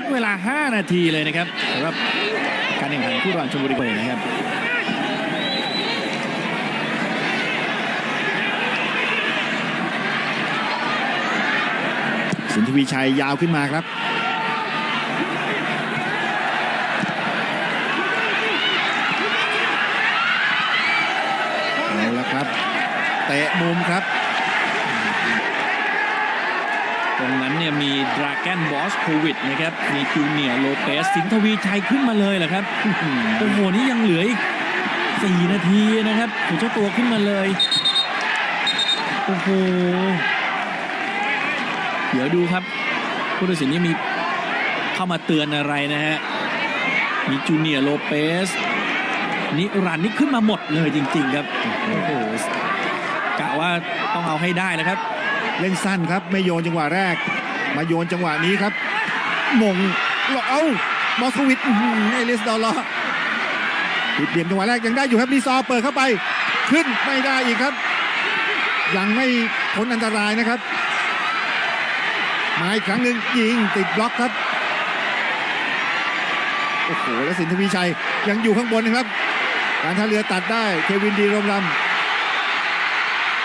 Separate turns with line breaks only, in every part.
ดเวลา 5 นาทีเลยนะครับสำหรับการแข่งขันคู่ระหว่างชลบุรีนะครับ
สินทวีชัยยาวขึ้นมาครับเอาละครับ เตะมุมครับ
ตรงนั้นเนี่ยมีดราแกนบอสโควิดนะครับ มีจูเนียร์โลเปสสินทวีชัยขึ้นมาเลยเหรอครับโอ้โหนี่ยังเหลืออีก4นาทีนะครับถึงเจ้าตัวขึ้นมาเลย โอ้โห เดี๋ยวดูครับ ผู้ตัดสินนี่มีเข้ามาเตือนอะไรนะฮะ มีจูเนียร์โลเปสนิรันนี่ขึ้นมาหมดเลยจริง ๆ ครับ โอ้โหกะว่าต้องเอาให้ได้นะครับ
เล่นสั้นครับ ไม่โยนจังหวะแรก มาโยนจังหวะนี้ครับมงหลอกเอามอสโควิดเอลิสดอลลอผิดเหลี่ยมจังหวะแรกยังได้อยู่ครับรีซอเปิดเข้าไป ขึ้นไม่ได้อีกครับ ยังไม่พ้นอันตรายนะครับ มาอีกครั้งหนึ่งยิงติดบล็อกครับโอ้โหแล้วสินทวีชัยยังอยู่ข้างบนนะครับ การท่าเรือตัดได้เควินดีรมรำ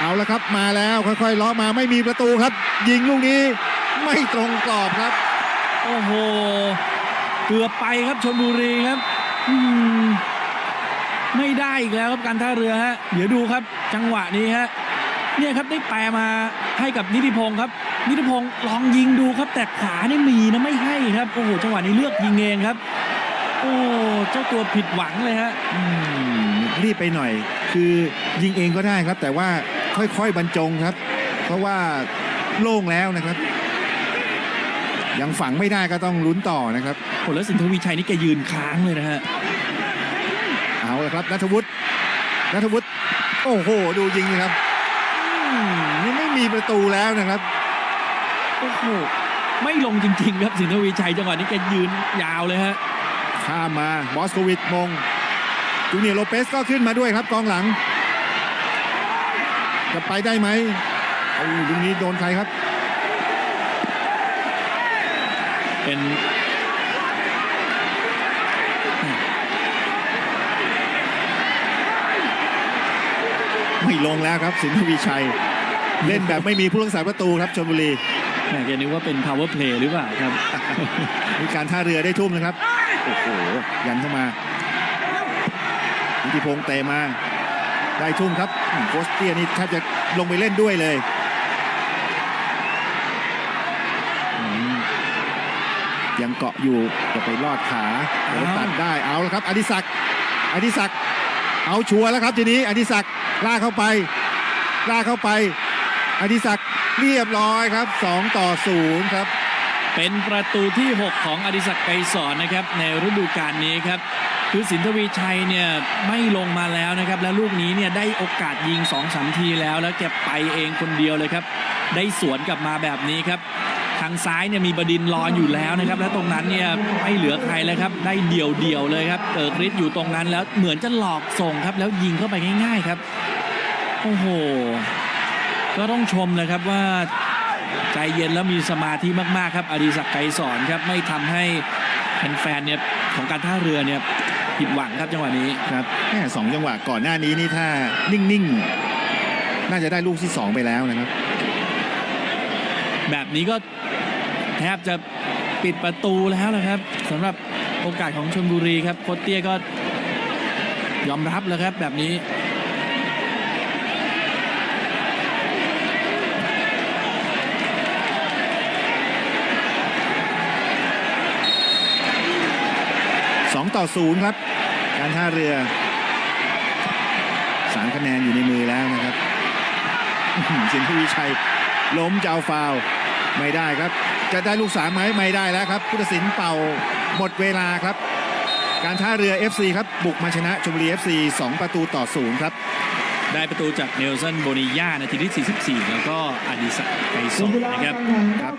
เอาละครับมาแล้วค่อยๆเลาะมาไม่มีประตูครับ ยิงลูกนี้ไม่ตรงกรอบครับ
โอ้โหเกือบไปครับชนบุรีครับอืมไม่ได้อีกแล้วครับการท่าเรือฮะเดี๋ยวดูครับ จังหวะนี้ฮะเนี่ยครับได้แปลมาให้กับนิติพงศ์ครับ นิติพงศ์ลองยิงดูครับ แต่ขวานี่มีนะไม่ให้ครับโอ้โหจังหวะนี้เลือกยิงเองครับ โอ้เจ้าตัวผิดหวังเลยฮะ
อืมรีบไปหน่อย คือยิงเองก็ได้ครับ แต่ว่า ค่อยๆบรรจงครับ เพราะว่าโล่งแล้วนะครับ ยังฝังไม่ได้ก็ต้องลุ้นต่อนะครับ
โอ้แล้วสินทวีชัยนี่แกยืนค้างเลยนะฮะ
เอาละครับนัทวุฒินัทวุฒิโอ้โห ดูยิงนะครับอืมนี่ไม่มีประตูแล้วนะครับ
โอ้โหไม่ลงจริง ๆ ครับสินทวีชัยจังหวะนี้แกยืนยาวเลยฮะ
ข้ามมาบอสโควิดมงจูเนียร์โลเปสก็ขึ้นมาด้วยครับกองหลัง จะไปได้ไหมเอาลูกนี้โดนใครครับ
เป็น
ไม่ลงแล้วครับ สินทวีชัย เล่นแบบไม่มีผู้รักษาประตูครับชลบุรี
แหมแกนึกว่าเป็น power play หรือเปล่าครับ
มีการท่าเรือได้ทุ่มนะครับ โอ้โห ยันเข้ามานิติพงษ์เตะมา ได้ทุ่มครับโคสเตียนี่แทบจะลงไปเล่นด้วยเลยยังเกาะอยู่จะไปลอดขาเดี๋ยวตัดได้เอาแล้วครับอดิศักดิ์อดิศักดิ์เอาชัวร์แล้วครับทีนี้อดิศักดิ์ลากเข้าไปลากเข้าไปอดิศักดิ์เรียบร้อยครับ 2 ต่อ 0 ครับ
เป็นประตูที่ 6 ของอดิศักดิ์ไกรสอนนะครับ ในฤดูกาลนี้ครับคือสินทวีชัยเนี่ยไม่ลงมาแล้วนะครับ แล้วลูกนี้เนี่ยได้โอกาสยิง2อสามทีแล้วแล้วแกไปเองคนเดียวเลยครับ ได้สวนกลับมาแบบนี้ครับ ทางซ้ายเนี่ยมีบดินรออยู่แล้วนะครับ แล้วตรงนั้นเนี่ยไม่เหลือใครเลยครับ ได้เดี่ยวเดี่ยวๆเลยครับเกิดฤทธิ์อยู่ตรงนั้นแล้วเหมือนจะหลอกส่งครับ แล้วยิงเข้าไปง่าย ๆครับโอ้โหก็ต้องชมเลยครับว่า ใจเย็นแล้วมีสมาธิมากๆครับอดีศักดิ์ไกรสอนครับไม่ทำให้แฟนๆเนี่ยของการท่าเรือเนี่ยผิดหวังครับจังหวะนี้
ครับแค่สองจังหวะก่อนหน้านี้นี่ถ้านิ่งๆ น่าจะได้ลูกที่สองไปแล้วนะครับ
แบบนี้ก็แทบจะปิดประตูแล้วนะครับสำหรับโอกาสของชนบุรีครับโคตเตี้ยก็ยอมรับแล้วครับแบบนี้
2 ต่อ 0 ครับ การท่าเรือสามคะแนนอยู่ในมือแล้วนะครับอื้อหือสินทวีชัยล้มจะเอาฟาวล์ไม่ได้ครับ จะได้ลูกสามไหมไม่ได้แล้วครับพุทธศิลป์เป่าหมดเวลาครับ การท่าเรือ FC ครับ บุกมาชนะชมบุรี FC 2 ประตูต่อ 0 ครับ
ได้ประตูจากเนลสันโบนิยานาทีที่ 44 แล้วก็อดิศักดิ์ไกรสอนนะครับ
ครับ